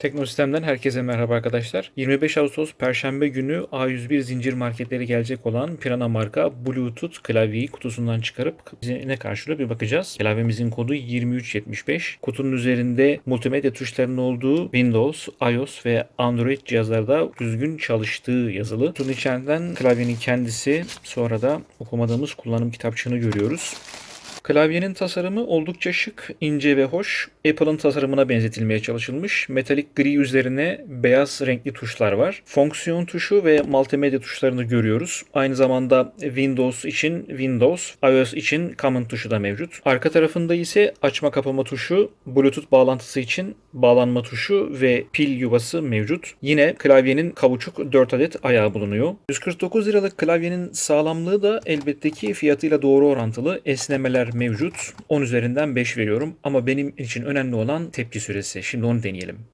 Teknosistem'den herkese merhaba arkadaşlar. 25 Ağustos Perşembe günü A101 zincir marketleri gelecek olan Pirana marka Bluetooth klavyeyi kutusundan çıkarıp ne karşılıyor bir bakacağız. Klavyemizin kodu 2375. Kutunun üzerinde multimedya tuşlarının olduğu Windows, iOS ve Android cihazlarda düzgün çalıştığı yazılı. Kutunun içerisinden klavyenin kendisi sonra da okumadığımız kullanım kitapçığını görüyoruz. Klavyenin tasarımı oldukça şık, ince ve hoş. Apple'ın tasarımına benzetilmeye çalışılmış. Metalik gri üzerine beyaz renkli tuşlar var. Fonksiyon tuşu ve multimedya tuşlarını görüyoruz. Aynı zamanda Windows için Windows, iOS için Command tuşu da mevcut. Arka tarafında ise açma kapama tuşu, Bluetooth bağlantısı için bağlanma tuşu ve pil yuvası mevcut. Yine klavyenin kavuçuk 4 adet ayağı bulunuyor. 149 liralık klavyenin sağlamlığı da elbette ki fiyatıyla doğru orantılı. Esnemeler mevcut. 10 üzerinden 5 veriyorum ama benim için önemli olan tepki süresi. Şimdi onu deneyelim.